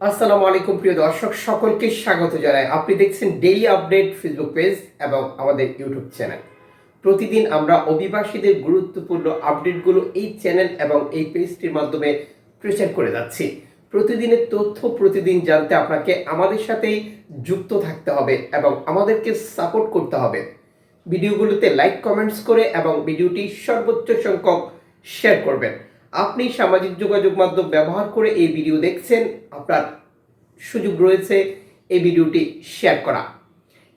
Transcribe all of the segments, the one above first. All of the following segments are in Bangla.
আসসালামু আলাইকুম, প্রিয় দর্শক, সকলকে স্বাগত জানাই। আপনি দেখছেন ডেইলি আপডেট ফেসবুক পেজ এবং আমাদের ইউটিউব চ্যানেল প্রতিদিন আমরা অভিবাসীদের গুরুত্বপূর্ণ আপডেটগুলো এই চ্যানেল এবং এই পেজটির মাধ্যমে প্রচার করে যাচ্ছি। প্রতিদিনের তথ্য, প্রতিদিন জানতে আপনাকে আমাদের সাথেই যুক্ত থাকতে হবে এবং আমাদেরকে সাপোর্ট করতে হবে। ভিডিওগুলোতে লাইক কমেন্টস করে এবং ভিডিওটি সর্বোচ্চ সংখ্যক শেয়ার করবেন। আপনি সামাজিক যোগাযোগ মাধ্যম ব্যবহার করে এই ভিডিও দেখছেন, আপনার সুযোগ রয়েছে এই ভিডিওটি শেয়ার করা।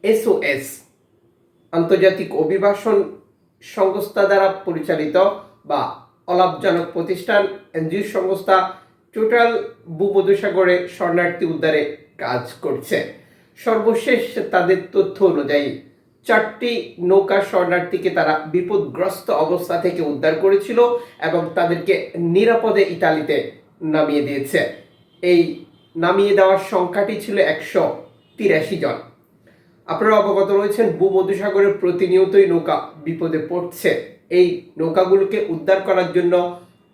এসওএস আন্তর্জাতিক অভিবাসন সংস্থা দ্বারা পরিচালিত বা অলাভজনক প্রতিষ্ঠান, এনজিও সংস্থা টোটাল ভূমধ্যসাগরে শরণার্থী উদ্ধারে কাজ করছে। সর্বশেষ তাদের তথ্য অনুযায়ী চারটি নৌকা শরণার্থীকে তারা বিপদগ্রস্ত অবস্থা থেকে উদ্ধার করেছিল এবং তাদেরকে নিরাপদে ইতালিতে নামিয়ে দিয়েছে। এই নামিয়ে দেওয়ার সংখ্যাটি ছিল একশো তিরাশি জন। আপনারা অবগত রয়েছেন, ভূমধ্যসাগরের প্রতিনিয়তই নৌকা বিপদে পড়ছে। এই নৌকাগুলোকে উদ্ধার করার জন্য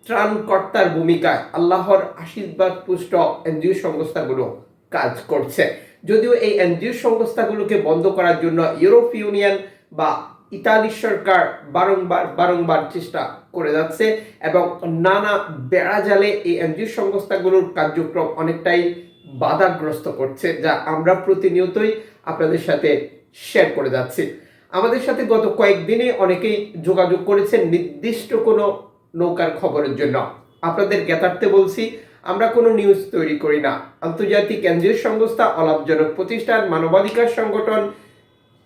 ত্রাণকর্তার ভূমিকায় আল্লাহর আশীর্বাদ পুষ্ট এনজিও সংস্থাগুলো কাজ করছে। যদিও এই এনজিও সংস্থাগুলোকে বন্ধ করার জন্য ইউরোপ ইউনিয়ন বা ইতালি সরকার বারংবার বারংবার চেষ্টা করে যাচ্ছে এবং নানা বেড়াজালে এই এনজিও সংস্থাগুলোর কার্যক্রম অনেকটাই বাধাগ্রস্ত করছে, যা আমরা প্রতিনিয়তই আপনাদের সাথে শেয়ার করে যাচ্ছি। আমাদের সাথে গত কয়েকদিনে অনেকেই যোগাযোগ করেছেন নির্দিষ্ট কোনো নৌকার খবরের জন্য। আপনাদের জ্ঞাতার্থে বলছি আমরা কোনো নিউজ তৈরি করি না। আন্তর্জাতিক এনজিও সংস্থা, অলাভজনক প্রতিষ্ঠান, মানবাধিকার সংগঠন,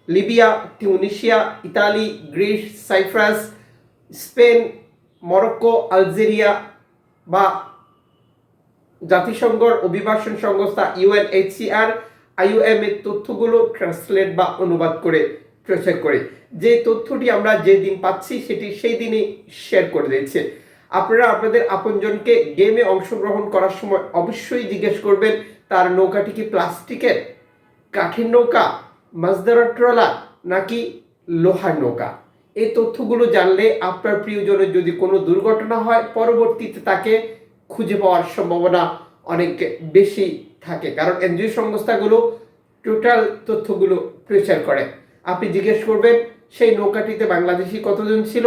Libya Tunisia Italy, Greece, Cyprus, Spain, Morocco, Algeria বা জাতিসংঘর অভিবাসন সংস্থা ইউএনএইচসিআর আইওএম এর তথ্যগুলো ট্রান্সলেট বা অনুবাদ করে প্রচার করে। যে তথ্যটি আমরা যে দিন পাচ্ছি, সেটি সেই দিনই শেয়ার করে দিয়েছে আপনারা আপনাদের আপনজনকে গেমে অংশগ্রহণ করার সময় অবশ্যই জিজ্ঞেস করবেন, তার নৌকাটি কি প্লাস্টিকের? কাঠের নৌকা মাছদার ট্রলার, নাকি লোহার নৌকা? এই তথ্যগুলো জানলে আপনার প্রিয়জনের যদি কোনো দুর্ঘটনা হয়, পরবর্তীতে তাকে খুঁজে পাওয়ার সম্ভাবনা অনেক বেশি থাকে। কারণ এনজিও সংস্থাগুলো টোটাল তথ্যগুলো প্রচার করে। আপনি জিজ্ঞেস করবেন সেই নৌকাটিতে বাংলাদেশি কতজন ছিল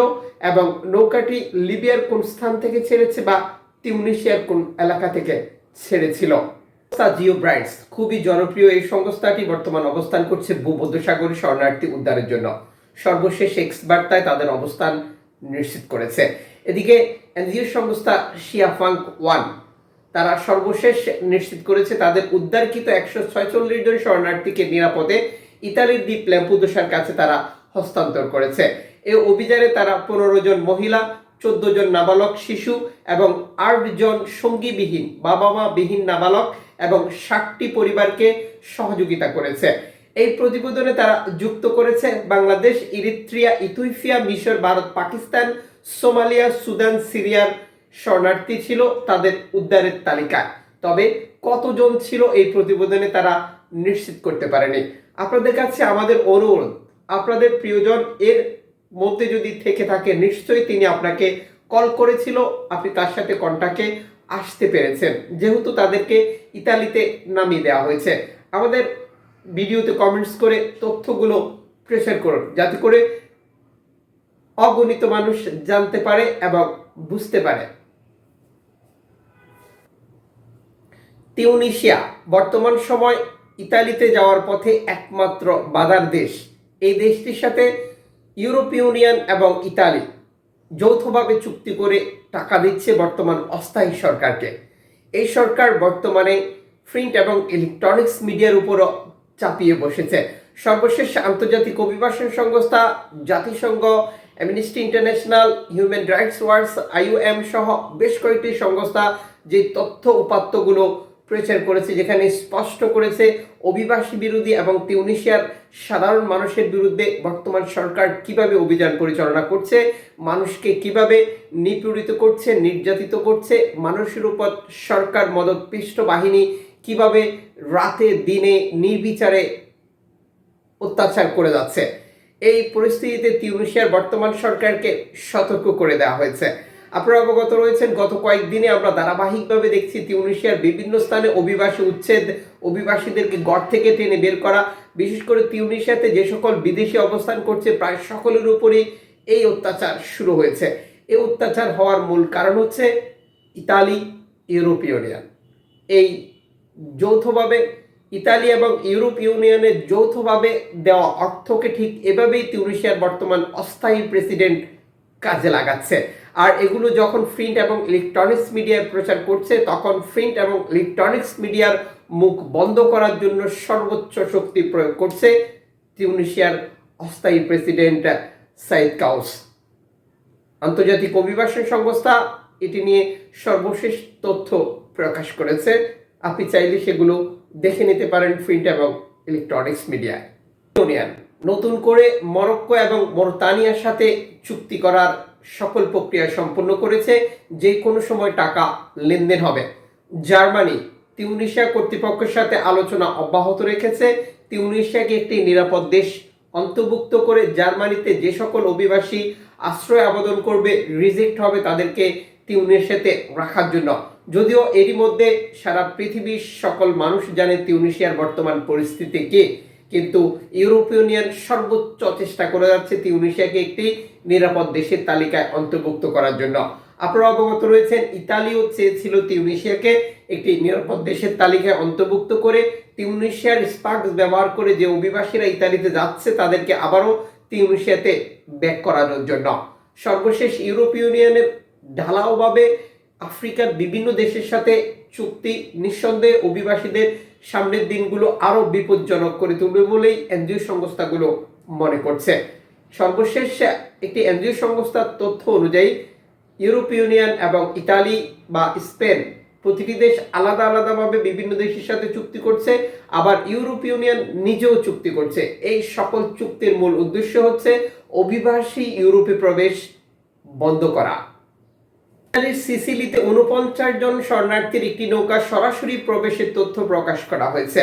এবং নৌকাটি লিবিয়ার কোন স্থান থেকে ছেড়েছে বা টিউনিশিয়ার কোন এলাকা থেকে ছেড়েছিল? জিও ব্রাইটস, খুবই জনপ্রিয় এই সংস্থাটি বর্তমান অবস্থান করছে ভূমধ্যসাগরী শরণার্থী উদ্ধারের জন্য। সর্বশেষ এক্স বার্তায় তাদের অবস্থান নিশ্চিত করেছে। এদিকে এনজিও সংস্থা শিয়াফাঙ্ক ওয়ান, তারা সর্বশেষ নিশ্চিত করেছে তাদের উদ্ধারকৃত একশো ছয়চল্লিশ জন শরণার্থীকে নিরাপদে ইতালির দ্বীপ ল্যাম্পুদোসার কাছে তারা হস্তান্তর করেছে। এই অভিযানে তারা পনেরো জন মহিলা, চোদ্দ জন নাবালক, শিশু এবং আট জন সঙ্গীবিহীন বাবা মা বিহীন নাবালক এবং ষাটটি পরিবারকে সহযোগিতা করেছে। এই প্রতিবেদনে তারা যুক্ত করেছে, বাংলাদেশ, ইরিত্রিয়া, ইথিওপিয়া, মিশর, ভারত, পাকিস্তান, সোমালিয়া, সুদান, সিরিয়ার শরণার্থী ছিল, তাদের উদ্ধারের তালিকায়। তবে কতজন ছিল এই প্রতিবেদনে তারা নিশ্চিত করতে পারেনি। আপনাদের কাছে আমাদের অনুরোধ আপনাদের প্রিয়জন এর মধ্যে যদি থেকে থাকে, নিশ্চয়ই তিনি আপনাকে কল করেছিল। আপনি তার সাথে কন্টাক্টে আসতে পেরেছেন। যেহেতু তাদেরকে ইতালিতে নামিয়ে দেওয়া হয়েছে। আমাদের ভিডিওতে কমেন্টস করে তথ্যগুলো প্রেসার করুন, যাতে করে অগণিত মানুষ জানতে পারে এবং বুঝতে পারে। তিউনিশিয়া বর্তমান সময় ইতালিতে যাওয়ার পথে একমাত্র বাধার দেশ। এই দেশটির সাথে ইউরোপ ইউনিয়ন এবং ইতালি যৌথভাবে চুক্তি করে টাকা দিচ্ছে বর্তমান অস্থায়ী সরকারকে। এই সরকার বর্তমানে প্রিন্ট এবং ইলেকট্রনিক্স মিডিয়ার উপরও চাপিয়ে বসেছে। সর্বশেষ আন্তর্জাতিক অভিবাসন সংস্থা, জাতিসংঘ, Amnesty International, human rights words IOM সহ বেশ কয়েকটি সংস্থা যে তথ্য উপাত্তগুলো প্রচার করেছে, যেখানে স্পষ্ট করেছে অভিবাসী বিরোধী এবং তিউনিশিয়ার সাধারণ মানুষের বিরুদ্ধে বর্তমান সরকার কীভাবে অভিযান পরিচালনা করছে, মানুষকে কীভাবে নিপীড়িত করছে, নির্যাতিত করছে, মানুষের উপর সরকার মদত পৃষ্ঠ বাহিনী কীভাবে রাতে দিনে নির্বিচারে অত্যাচার করে যাচ্ছে। এই পরিস্থিতিতে তিউনিশিয়ার বর্তমান সরকারকে সতর্ক করে দেওয়া হয়েছে। আপনারা অবগত রয়েছেন, গত কয়েকদিনে আমরা ধারাবাহিকভাবে দেখছি তিউনিশিয়ার বিভিন্ন স্থানে অভিবাসী উচ্ছেদ, অভিবাসীদেরকে গড় থেকে টেনে বের করা। বিশেষ করে তিউনিশিয়াতে যে সকল বিদেশি অবস্থান করছে, প্রায় সকলের উপরেই এই অত্যাচার শুরু হয়েছে। এই অত্যাচার হওয়ার মূল কারণ হচ্ছে ইতালি, ইউরোপীয় ইউনিয়ন। এই যৌথভাবে ইতালি এবং ইউরোপ ইউনিয়নের যৌথভাবে দেওয়া অর্থকে ঠিক এভাবেই তিউনিশিয়ার বর্তমান অস্থায়ী প্রেসিডেন্ট কাজে লাগাচ্ছে। আর এগুলো যখন প্রিন্ট এবং ইলেকট্রনিক্স মিডিয়ায় প্রচার করছে, তখন প্রিন্ট এবং ইলেকট্রনিক্স মিডিয়ার মুখ বন্ধ করার জন্য সর্বোচ্চ শক্তি প্রয়োগ করছে তিউনিশিয়ার অস্থায়ী প্রেসিডেন্ট সাইদ কাউস আন্তর্জাতিক অভিবাসন সংস্থা এটি নিয়ে সর্বশেষ তথ্য প্রকাশ করেছে। আপনি চাইলে সেগুলো দেখে নিতে পারেন প্রিন্ট এবং ইলেকট্রনিক্স মিডিয়ায় ইউনিয়ন। নতুন করে মরক্কো এবং মোরতানিয়ার সাথে চুক্তি করার সকল প্রক্রিয়া সম্পন্ন করেছে, যে কোনো সময় টাকা লেনদেন হবে। জার্মানি তিউনিশিয়া কর্তৃপক্ষের সাথে আলোচনা অব্যাহত রেখেছে। তিউনিশিয়াকে একটি নিরাপদ দেশ অন্তর্ভুক্ত করে জার্মানিতে যে সকল অভিবাসী আশ্রয় আবেদন করবে, রিজেক্ট হবে তাদেরকে তিউনিশিয়াতে রাখার জন্য। যদিও এরই মধ্যে সারা পৃথিবীর সকল মানুষ জানে তিউনিশিয়ার বর্তমান পরিস্থিতি কি। কিন্তু ইউরোপীয় ইউনিয়ন সর্বোচ্চ চেষ্টা করে যাচ্ছে তিউনিশিয়াকে একটি নিরাপদ দেশের তালিকায় অন্তর্ভুক্ত করার জন্য। আপনারা অবগত রয়েছেন, ইতালিও চেয়েছিল তিউনিশিয়াকে একটি নিরাপদ দেশের তালিকায় অন্তর্ভুক্ত করে। তিউনিশিয়ার স্পার্কস ব্যবহার করে যে অভিবাসীরা ইতালিতে যাচ্ছে, তাদেরকে আবারও তিউনিশিয়াতে ব্যাক করানোর জন্য। সর্বশেষ ইউরোপীয় ইউনিয়নের ঢালাওভাবে আফ্রিকার বিভিন্ন দেশের সাথে চুক্তি, নিঃসন্দেহে অভিবাসীদের সামনের দিনগুলো আরও বিপজ্জনক করে তুলবে বলেই এনজিও সংস্থাগুলো মনে করছে। সর্বশেষ একটি এনজিও সংস্থার তথ্য অনুযায়ী ইউরোপীয় ইউনিয়ন এবং ইতালি বা স্পেন প্রতিটি দেশ আলাদা আলাদাভাবে বিভিন্ন দেশের সাথে চুক্তি করছে, আবার ইউরোপীয় ইউনিয়ন নিজেও চুক্তি করছে। এই সকল চুক্তির মূল উদ্দেশ্য হচ্ছে অভিবাসী ইউরোপে প্রবেশ বন্ধ করা। সিসিলিতে উনপঞ্চাশ জন শরণার্থীর একটি নৌকা সরাসরি প্রবেশের তথ্য প্রকাশ করা হয়েছে।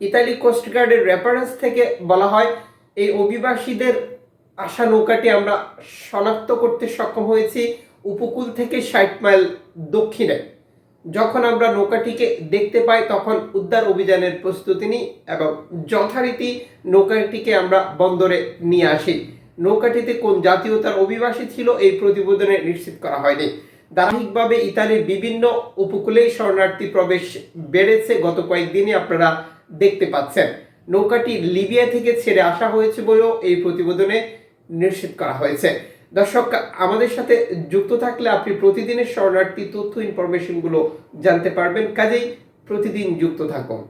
ইতালি কোস্টগার্ডের রেফারেন্স থেকে বলা হয়, এই অভিবাসীদের আসা নৌকাটি আমরা শনাক্ত করতে সক্ষম হয়েছি উপকূল থেকে ষাট মাইল দক্ষিণে। যখন আমরা নৌকাটিকে দেখতে পাই, তখন উদ্ধার অভিযানের প্রস্তুতি নিই এবং যথারীতি নৌকাটিকে আমরা বন্দরে নিয়ে আসি। নৌকাটিতে কোন জাতীয়তার অভিবাসী ছিল, এই প্রতিবেদনে নিশ্চিত করা হয়নি। ধারাবাহিকভাবে ইতালির বিভিন্ন উপকূলেই শরণার্থী প্রবেশ বেড়েছে গত কয়েকদিনে আপনারা দেখতে পাচ্ছেন। নৌকাটি লিবিয়া থেকে ছেড়ে আসা হয়েছে বলেও এই প্রতিবেদনে নিশ্চিত করা হয়েছে। দর্শক, আমাদের সাথে যুক্ত থাকলে আপনি প্রতিদিনের শরণার্থী তথ্য ইনফরমেশনগুলো জানতে পারবেন। কাজেই প্রতিদিন যুক্ত থাকুন।